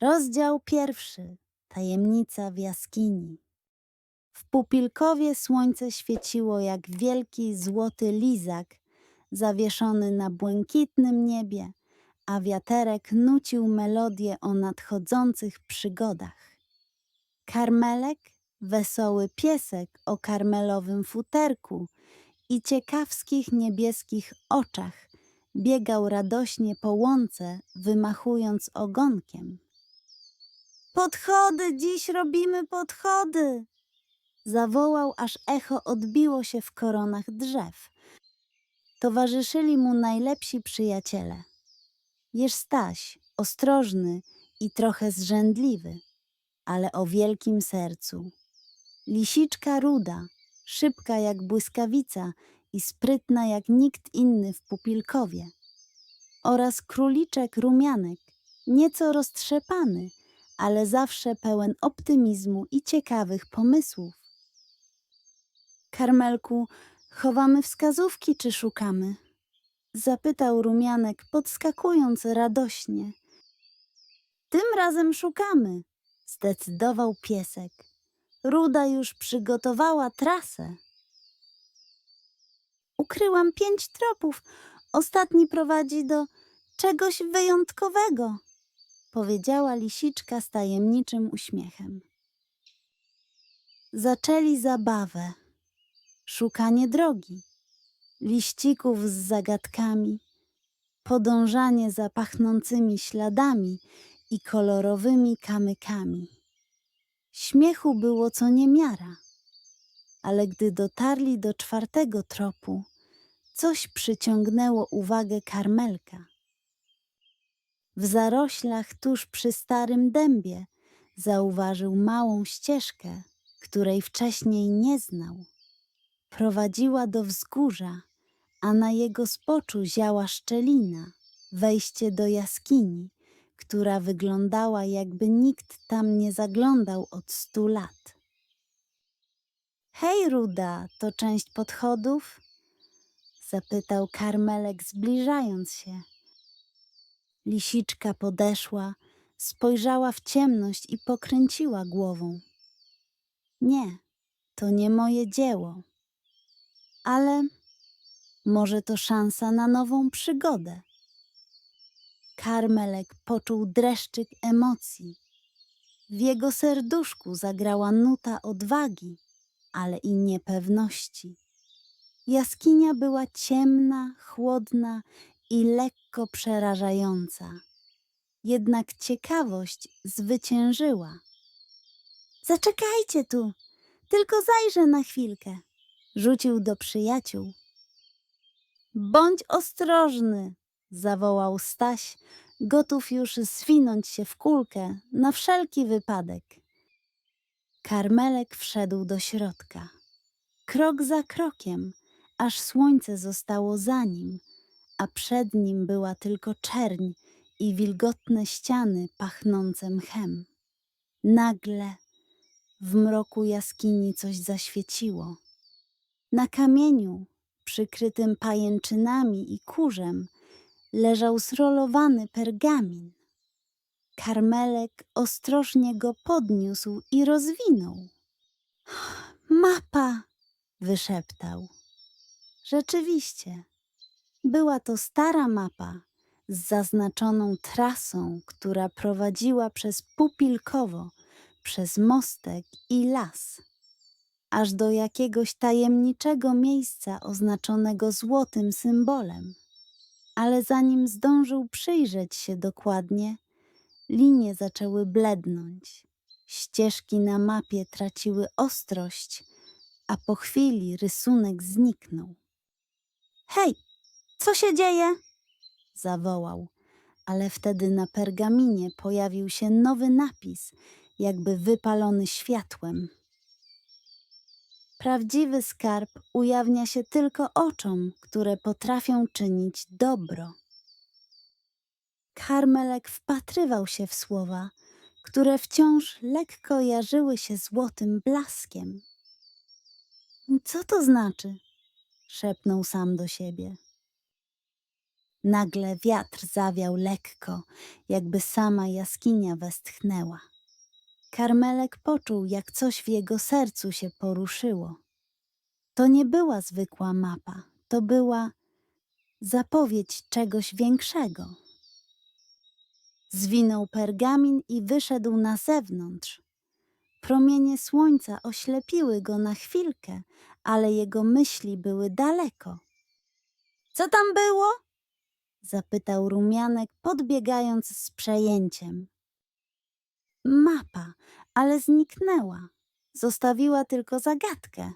Rozdział pierwszy. Tajemnica w jaskini. W pupilkowie słońce świeciło jak wielki złoty lizak zawieszony na błękitnym niebie, a wiaterek nucił melodię o nadchodzących przygodach. Karmelek, wesoły piesek o karmelowym futerku i ciekawskich niebieskich oczach biegał radośnie po łące, wymachując ogonkiem. Podchody, dziś robimy podchody! Zawołał, aż echo odbiło się w koronach drzew. Towarzyszyli mu najlepsi przyjaciele. Jeż Staś, ostrożny i trochę zrzędliwy, ale o wielkim sercu. Lisiczka ruda, szybka jak błyskawica i sprytna jak nikt inny w pupilkowie. Oraz króliczek rumianek, nieco roztrzepany, ale zawsze pełen optymizmu i ciekawych pomysłów. Karmelku, chowamy wskazówki czy szukamy? Zapytał rumianek, podskakując radośnie. Tym razem szukamy, zdecydował piesek. Ruda już przygotowała trasę. Ukryłam pięć tropów. Ostatni prowadzi do czegoś wyjątkowego, powiedziała lisiczka z tajemniczym uśmiechem. Zaczęli zabawę. Szukanie drogi, liścików z zagadkami, podążanie za pachnącymi śladami i kolorowymi kamykami. Śmiechu było co niemiara, ale gdy dotarli do czwartego tropu, coś przyciągnęło uwagę karmelka. W zaroślach tuż przy starym dębie zauważył małą ścieżkę, której wcześniej nie znał. Prowadziła do wzgórza, a na jego zboczu ziała szczelina, wejście do jaskini, która wyglądała jakby nikt tam nie zaglądał od stu lat. Hej, Ruda, to część podchodów? Zapytał karmelek, zbliżając się. Lisiczka podeszła, spojrzała w ciemność i pokręciła głową. Nie, to nie moje dzieło. Ale może to szansa na nową przygodę. Karmelek poczuł dreszczyk emocji. W jego serduszku zagrała nuta odwagi, ale i niepewności. Jaskinia była ciemna, chłodna i lekko przerażająca. Jednak ciekawość zwyciężyła. Zaczekajcie tu, tylko zajrzę na chwilkę, rzucił do przyjaciół. Bądź ostrożny, zawołał Staś, gotów już zwinąć się w kulkę na wszelki wypadek. Karmelek wszedł do środka. Krok za krokiem, aż słońce zostało za nim, a przed nim była tylko czerń i wilgotne ściany pachnące mchem. Nagle w mroku jaskini coś zaświeciło. Na kamieniu, przykrytym pajęczynami i kurzem, leżał zrolowany pergamin. Karmelek ostrożnie go podniósł i rozwinął. Mapa! wyszeptał. Rzeczywiście, była to stara mapa z zaznaczoną trasą, która prowadziła przez Pupilkowo, przez mostek i las, aż do jakiegoś tajemniczego miejsca oznaczonego złotym symbolem. Ale zanim zdążył przyjrzeć się dokładnie, linie zaczęły blednąć. Ścieżki na mapie traciły ostrość, a po chwili rysunek zniknął. Hej, co się dzieje? zawołał, ale wtedy na pergaminie pojawił się nowy napis, jakby wypalony światłem. Prawdziwy skarb ujawnia się tylko oczom, które potrafią czynić dobro. Karmelek wpatrywał się w słowa, które wciąż lekko jarzyły się złotym blaskiem. Co to znaczy? szepnął sam do siebie. Nagle wiatr zawiał lekko, jakby sama jaskinia westchnęła. Karmelek poczuł, jak coś w jego sercu się poruszyło. To nie była zwykła mapa, to była zapowiedź czegoś większego. Zwinął pergamin i wyszedł na zewnątrz. Promienie słońca oślepiły go na chwilkę, ale jego myśli były daleko. Co tam było? Zapytał rumianek, podbiegając z przejęciem. Mapa, ale zniknęła. Zostawiła tylko zagadkę.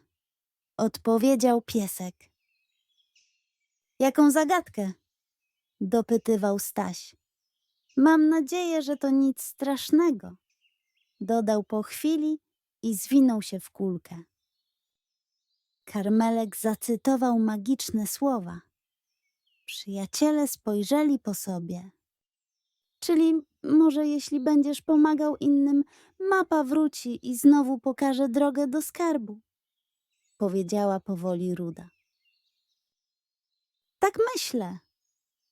Odpowiedział piesek. Jaką zagadkę? dopytywał Staś. Mam nadzieję, że to nic strasznego. Dodał po chwili i zwinął się w kulkę. Karmelek zacytował magiczne słowa. Przyjaciele spojrzeli po sobie. Czyli może jeśli będziesz pomagał innym, mapa wróci i znowu pokaże drogę do skarbu, powiedziała powoli Ruda. Tak myślę,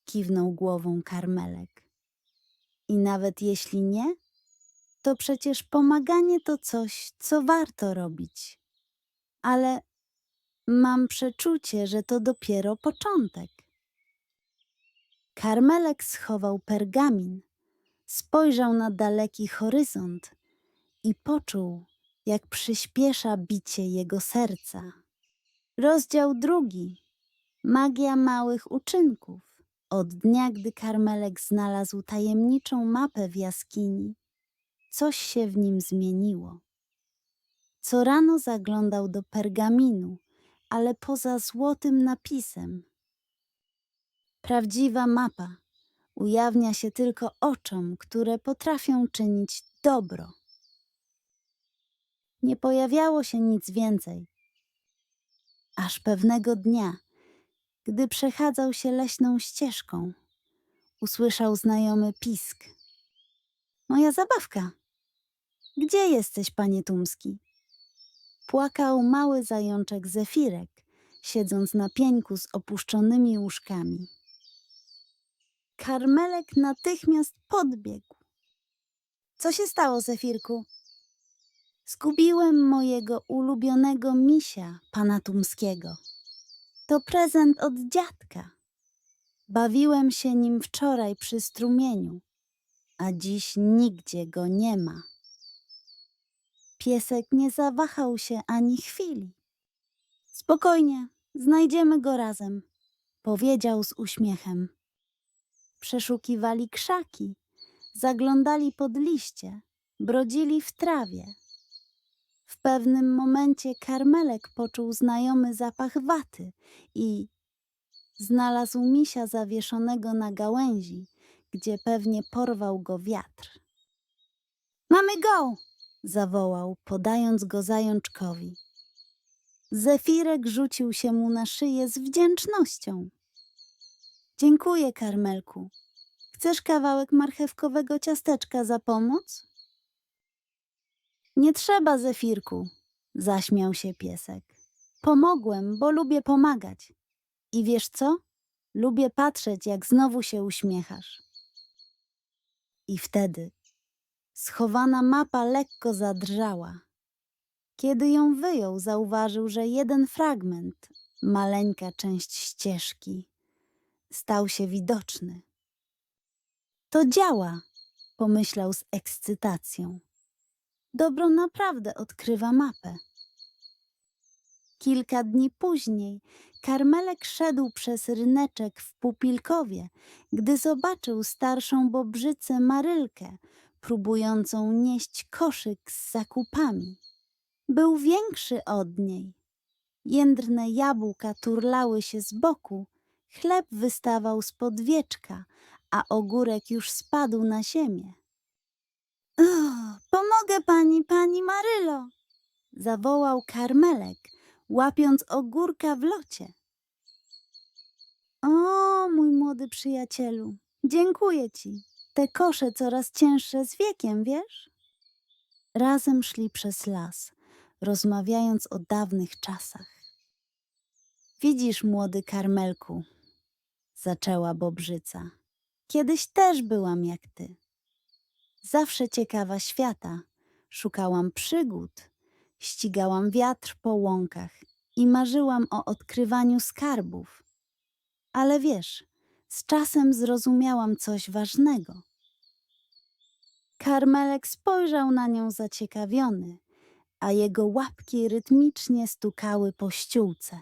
kiwnął głową Karmelek. I nawet jeśli nie, to przecież pomaganie to coś, co warto robić. Ale mam przeczucie, że to dopiero początek. Karmelek schował pergamin, spojrzał na daleki horyzont i poczuł, jak przyspiesza bicie jego serca. Rozdział drugi. Magia małych uczynków. Od dnia, gdy Karmelek znalazł tajemniczą mapę w jaskini, coś się w nim zmieniło. Co rano zaglądał do pergaminu, ale poza złotym napisem. Prawdziwa mapa ujawnia się tylko oczom, które potrafią czynić dobro. Nie pojawiało się nic więcej. Aż pewnego dnia, gdy przechadzał się leśną ścieżką, usłyszał znajomy pisk. Moja zabawka. Gdzie jesteś, panie Tumski? Płakał mały zajączek Zefirek, siedząc na pieńku z opuszczonymi łóżkami. Karmelek natychmiast podbiegł. Co się stało, Zefirku? Zgubiłem mojego ulubionego misia, pana Tumskiego. To prezent od dziadka. Bawiłem się nim wczoraj przy strumieniu, a dziś nigdzie go nie ma. Piesek nie zawahał się ani chwili. Spokojnie, znajdziemy go razem, powiedział z uśmiechem. Przeszukiwali krzaki, zaglądali pod liście, brodzili w trawie. W pewnym momencie karmelek poczuł znajomy zapach waty i znalazł misia zawieszonego na gałęzi, gdzie pewnie porwał go wiatr. Mamy go! zawołał, podając go zajączkowi. Zefirek rzucił się mu na szyję z wdzięcznością. Dziękuję, Karmelku. Chcesz kawałek marchewkowego ciasteczka za pomoc? Nie trzeba, Zefirku, zaśmiał się piesek. Pomogłem, bo lubię pomagać. I wiesz co? Lubię patrzeć, jak znowu się uśmiechasz. I wtedy schowana mapa lekko zadrżała. Kiedy ją wyjął, zauważył, że jeden fragment, maleńka część ścieżki, stał się widoczny. To działa, pomyślał z ekscytacją. Dobro naprawdę odkrywa mapę. Kilka dni później Karmelek szedł przez ryneczek w Pupilkowie, gdy zobaczył starszą bobrzycę Marylkę, próbującą nieść koszyk z zakupami. Był większy od niej. Jędrne jabłka turlały się z boku, chleb wystawał z podwieczka, a ogórek już spadł na ziemię. O, pomogę pani, pani Marylo! zawołał Karmelek, łapiąc ogórka w locie. O, mój młody przyjacielu, dziękuję ci. Te kosze coraz cięższe z wiekiem, wiesz? Razem szli przez las, rozmawiając o dawnych czasach. Widzisz, młody Karmelku, zaczęła Bobrzyca. Kiedyś też byłam jak ty. Zawsze ciekawa świata, szukałam przygód, ścigałam wiatr po łąkach i marzyłam o odkrywaniu skarbów. Ale wiesz, z czasem zrozumiałam coś ważnego. Karmelek spojrzał na nią zaciekawiony, a jego łapki rytmicznie stukały po ściółce.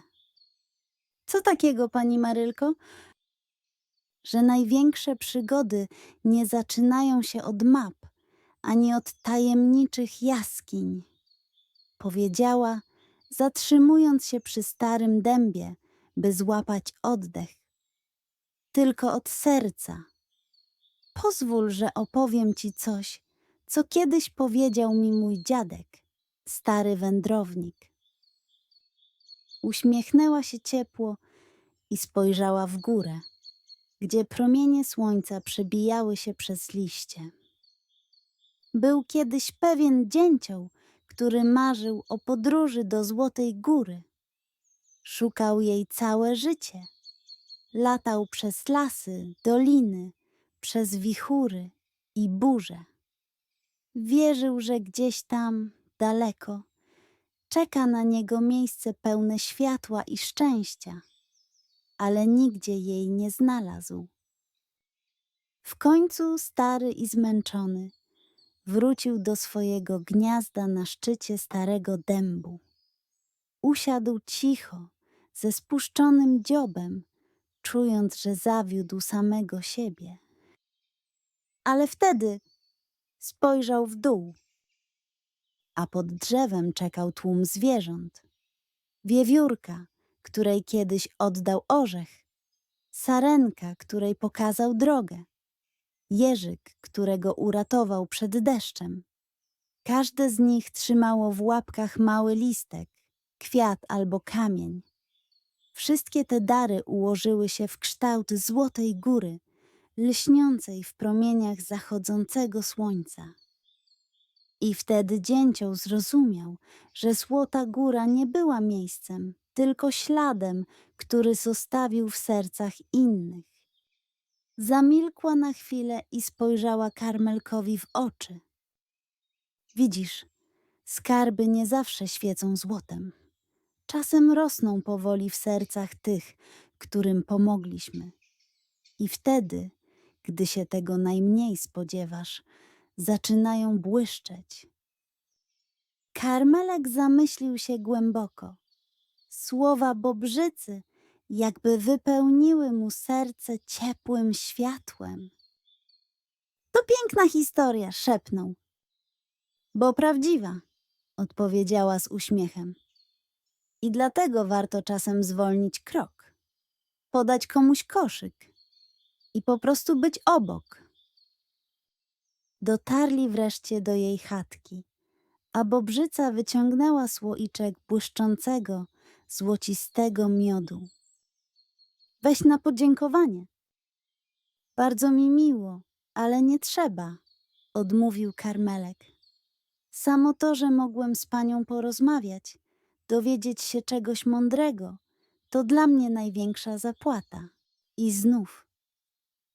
Co takiego, pani Marylko? Że największe przygody nie zaczynają się od map, ani od tajemniczych jaskiń, powiedziała, zatrzymując się przy starym dębie, by złapać oddech. Tylko od serca. Pozwól, że opowiem ci coś, co kiedyś powiedział mi mój dziadek, stary wędrownik. Uśmiechnęła się ciepło i spojrzała w górę, gdzie promienie słońca przebijały się przez liście. Był kiedyś pewien dzięcioł, który marzył o podróży do Złotej Góry. Szukał jej całe życie. Latał przez lasy, doliny, przez wichury i burze. Wierzył, że gdzieś tam, daleko, czeka na niego miejsce pełne światła i szczęścia, ale nigdzie jej nie znalazł. W końcu stary i zmęczony wrócił do swojego gniazda na szczycie starego dębu. Usiadł cicho, ze spuszczonym dziobem, czując, że zawiódł samego siebie. Ale wtedy spojrzał w dół, a pod drzewem czekał tłum zwierząt. Wiewiórka, której kiedyś oddał orzech, sarenka, której pokazał drogę, jeżyk, którego uratował przed deszczem. Każde z nich trzymało w łapkach mały listek, kwiat albo kamień. Wszystkie te dary ułożyły się w kształt złotej góry, lśniącej w promieniach zachodzącego słońca. I wtedy dzięcioł zrozumiał, że Złota Góra nie była miejscem, tylko śladem, który zostawił w sercach innych. Zamilkła na chwilę i spojrzała Karmelkowi w oczy. Widzisz, skarby nie zawsze świecą złotem. Czasem rosną powoli w sercach tych, którym pomogliśmy. I wtedy, gdy się tego najmniej spodziewasz, zaczynają błyszczeć. Karmelek zamyślił się głęboko. Słowa Bobrzycy jakby wypełniły mu serce ciepłym światłem. To piękna historia, szepnął. Bo prawdziwa, odpowiedziała z uśmiechem. I dlatego warto czasem zwolnić krok, podać komuś koszyk i po prostu być obok. Dotarli wreszcie do jej chatki, a Bobrzyca wyciągnęła słoiczek błyszczącego, złocistego miodu. Weź na podziękowanie. Bardzo mi miło, ale nie trzeba, odmówił Karmelek. Samo to, że mogłem z panią porozmawiać, dowiedzieć się czegoś mądrego, to dla mnie największa zapłata. I znów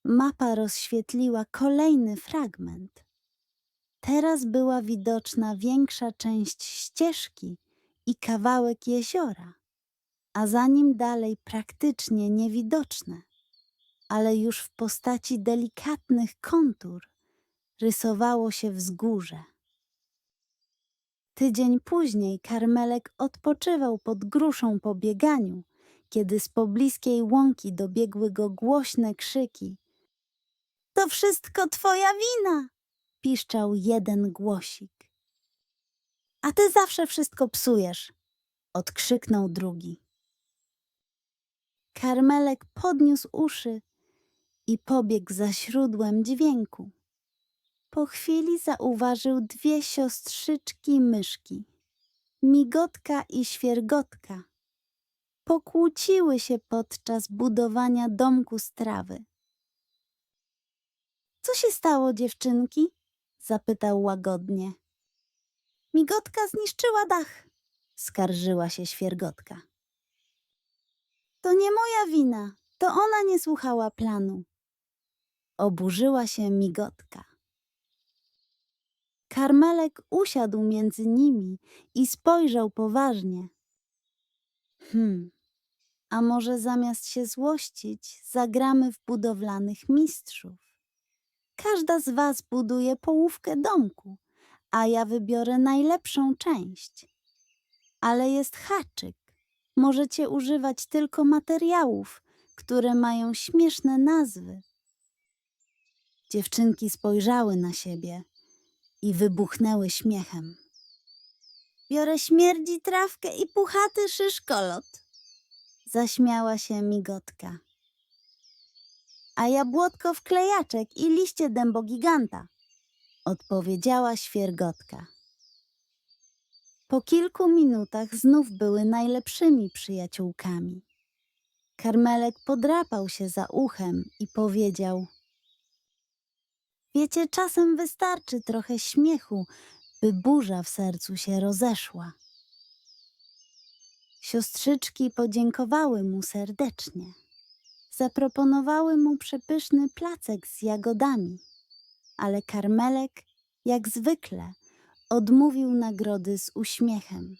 mapa rozświetliła kolejny fragment. Teraz była widoczna większa część ścieżki i kawałek jeziora, a za nim dalej praktycznie niewidoczne, ale już w postaci delikatnych kontur rysowało się wzgórze. Tydzień później Karmelek odpoczywał pod gruszą po bieganiu, kiedy z pobliskiej łąki dobiegły go głośne krzyki. To wszystko twoja wina! piszczał jeden głosik. A ty zawsze wszystko psujesz, odkrzyknął drugi. Karmelek podniósł uszy i pobiegł za źródłem dźwięku. Po chwili zauważył dwie siostrzyczki myszki, migotka i świergotka. Pokłóciły się podczas budowania domku z trawy. Co się stało, dziewczynki? zapytał łagodnie. Migotka zniszczyła dach, skarżyła się świergotka. To nie moja wina, To ona nie słuchała planu. Oburzyła się migotka. Karmelek usiadł między nimi i spojrzał poważnie. Hmm, a może zamiast się złościć, zagramy w budowlanych mistrzów? Każda z was buduje połówkę domku, a ja wybiorę najlepszą część. Ale jest haczyk. Możecie używać tylko materiałów, które mają śmieszne nazwy. Dziewczynki spojrzały na siebie i wybuchnęły śmiechem. Biorę śmierdzi trawkę i puchaty szyszkolot. Zaśmiała się migotka. A jabłotko wklejaczek i liście dębogiganta, odpowiedziała świergotka. Po kilku minutach znów były najlepszymi przyjaciółkami. Karmelek podrapał się za uchem i powiedział: Wiecie, czasem wystarczy trochę śmiechu, by burza w sercu się rozeszła. Siostrzyczki podziękowały mu serdecznie. Zaproponowały mu przepyszny placek z jagodami, ale Karmelek, jak zwykle, odmówił nagrody z uśmiechem.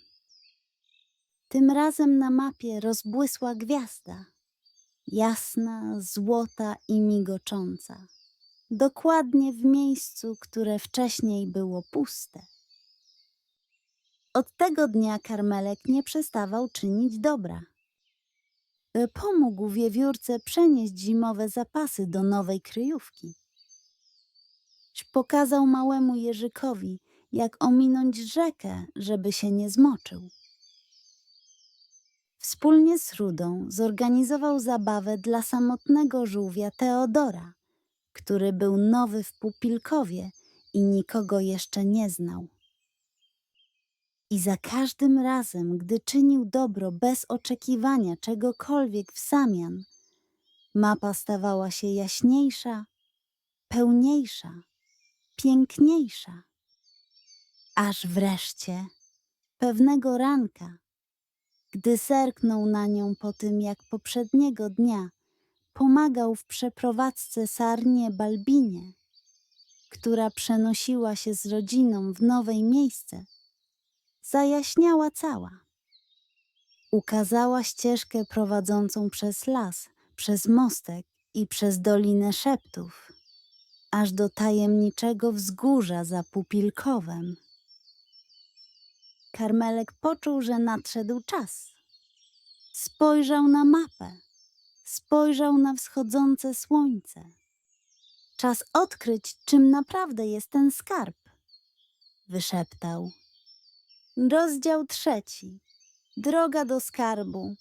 Tym razem na mapie rozbłysła gwiazda, jasna, złota i migocząca, dokładnie w miejscu, które wcześniej było puste. Od tego dnia Karmelek nie przestawał czynić dobra. Pomógł wiewiórce przenieść zimowe zapasy do nowej kryjówki. Pokazał małemu Jerzykowi, jak ominąć rzekę, żeby się nie zmoczył. Wspólnie z Rudą zorganizował zabawę dla samotnego żółwia Teodora, który był nowy w Pupilkowie i nikogo jeszcze nie znał. I za każdym razem, gdy czynił dobro bez oczekiwania czegokolwiek w zamian, mapa stawała się jaśniejsza, pełniejsza, piękniejsza. Aż wreszcie, pewnego ranka, gdy zerknął na nią po tym, jak poprzedniego dnia pomagał w przeprowadzce Sarnie Balbinie, która przenosiła się z rodziną w nowe miejsce, zajaśniała cała. Ukazała ścieżkę prowadzącą przez las, przez mostek i przez Dolinę Szeptów, aż do tajemniczego wzgórza za Pupilkowem. Karmelek poczuł, że nadszedł czas. Spojrzał na mapę, spojrzał na wschodzące słońce. Czas odkryć, czym naprawdę jest ten skarb, wyszeptał. Rozdział trzeci. Droga do skarbu.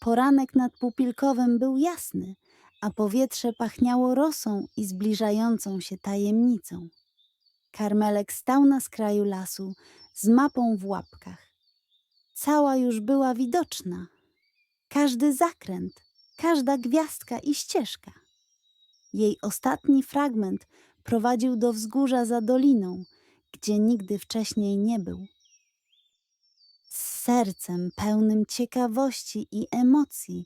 Poranek nad Pupilkowem był jasny, a powietrze pachniało rosą i zbliżającą się tajemnicą. Karmelek stał na skraju lasu z mapą w łapkach. Cała już była widoczna. Każdy zakręt, każda gwiazdka i ścieżka. Jej ostatni fragment prowadził do wzgórza za doliną, gdzie nigdy wcześniej nie był. Z sercem pełnym ciekawości i emocji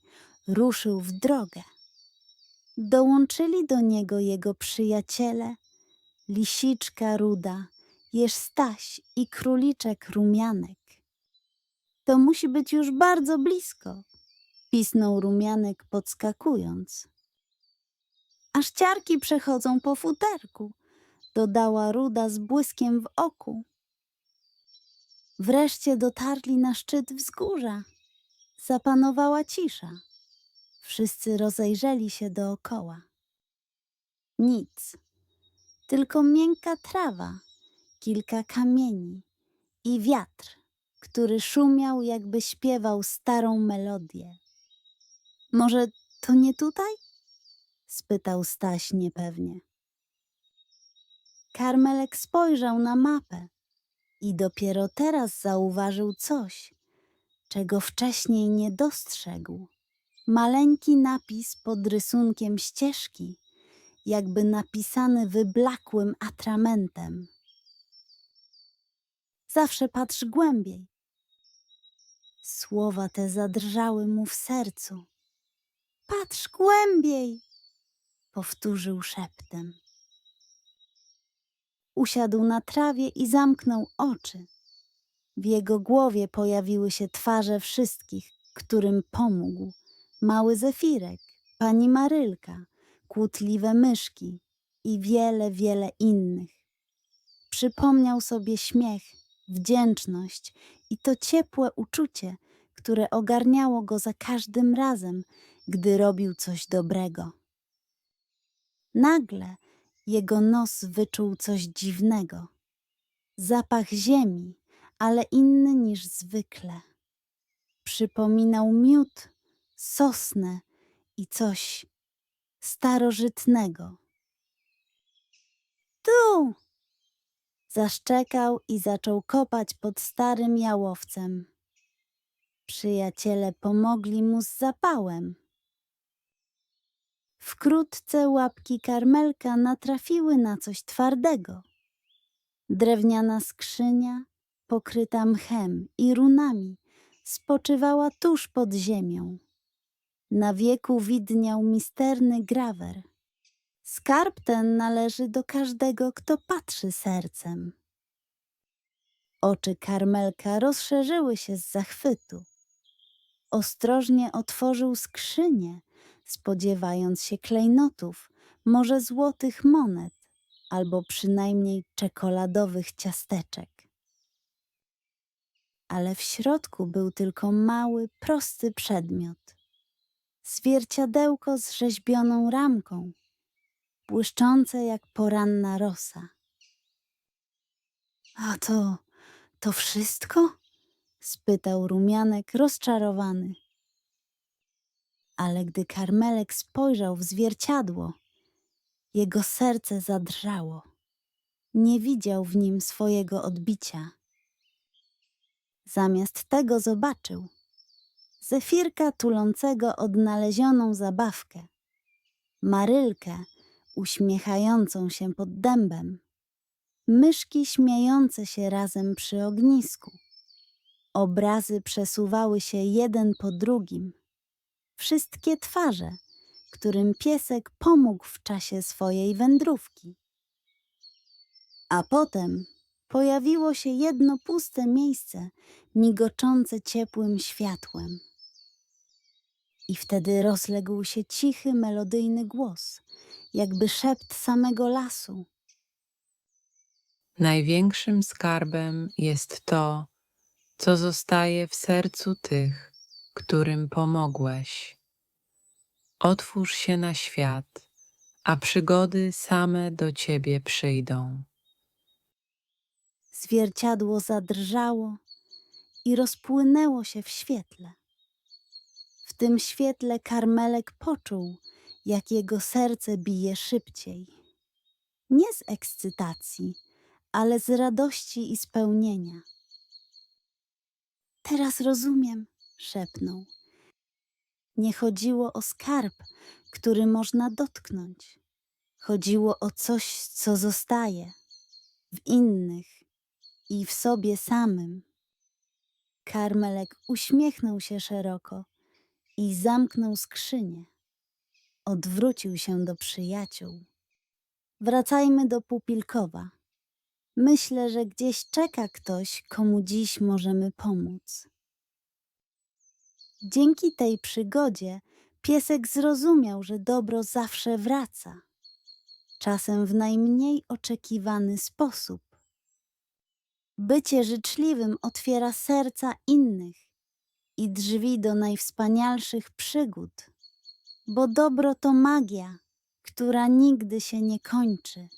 ruszył w drogę. Dołączyli do niego jego przyjaciele, lisiczka ruda, jeż Staś i króliczek rumianek. To musi być już bardzo blisko, pisnął rumianek podskakując. Aż ciarki przechodzą po futerku, dodała ruda z błyskiem w oku. Wreszcie dotarli na szczyt wzgórza. Zapanowała cisza. Wszyscy rozejrzeli się dookoła. Nic, tylko miękka trawa, kilka kamieni i wiatr, który szumiał, jakby śpiewał starą melodię. Może to nie tutaj? spytał Staś niepewnie. Karmelek spojrzał na mapę i dopiero teraz zauważył coś, czego wcześniej nie dostrzegł. Maleńki napis pod rysunkiem ścieżki, jakby napisany wyblakłym atramentem. Zawsze patrz głębiej. Słowa te zadrżały mu w sercu. Patrz głębiej, powtórzył szeptem. Usiadł na trawie i zamknął oczy. W jego głowie pojawiły się twarze wszystkich, którym pomógł. Mały Zefirek, pani Marylka, kłótliwe myszki i wiele, wiele innych. Przypomniał sobie śmiech, wdzięczność i to ciepłe uczucie, które ogarniało go za każdym razem, gdy robił coś dobrego. Nagle jego nos wyczuł coś dziwnego. Zapach ziemi, ale inny niż zwykle. Przypominał miód, sosnę i coś starożytnego. Tu! Zaszczekał i zaczął kopać pod starym jałowcem. Przyjaciele pomogli mu z zapałem. Wkrótce łapki karmelka natrafiły na coś twardego. Drewniana skrzynia, pokryta mchem i runami, spoczywała tuż pod ziemią. Na wieku widniał misterny grawer. Skarb ten należy do każdego, kto patrzy sercem. Oczy karmelka rozszerzyły się z zachwytu. Ostrożnie otworzył skrzynię, spodziewając się klejnotów, może złotych monet, albo przynajmniej czekoladowych ciasteczek. Ale w środku był tylko mały, prosty przedmiot. Zwierciadełko z rzeźbioną ramką, błyszczące jak poranna rosa. A to, to wszystko? spytał rumianek rozczarowany. Ale gdy karmelek spojrzał w zwierciadło, jego serce zadrżało. Nie widział w nim swojego odbicia. Zamiast tego zobaczył Zefirka tulącego odnalezioną zabawkę, Marylkę uśmiechającą się pod dębem, myszki śmiejące się razem przy ognisku. Obrazy przesuwały się jeden po drugim. Wszystkie twarze, którym piesek pomógł w czasie swojej wędrówki. A potem pojawiło się jedno puste miejsce, migoczące ciepłym światłem. I wtedy rozległ się cichy, melodyjny głos, jakby szept samego lasu. Największym skarbem jest to, co zostaje w sercu tych, którym pomogłeś. Otwórz się na świat, a przygody same do ciebie przyjdą. Zwierciadło zadrżało i rozpłynęło się w świetle. W tym świetle karmelek poczuł, jak jego serce bije szybciej. Nie z ekscytacji, ale z radości i spełnienia. Teraz rozumiem, szepnął. Nie chodziło o skarb, który można dotknąć. Chodziło o coś, co zostaje w innych i w sobie samym. Karmelek uśmiechnął się szeroko i zamknął skrzynię. Odwrócił się do przyjaciół. Wracajmy do Pupilkowa. Myślę, że gdzieś czeka ktoś, komu dziś możemy pomóc. Dzięki tej przygodzie piesek zrozumiał, że dobro zawsze wraca, czasem w najmniej oczekiwany sposób. Bycie życzliwym otwiera serca innych i drzwi do najwspanialszych przygód, bo dobro to magia, która nigdy się nie kończy.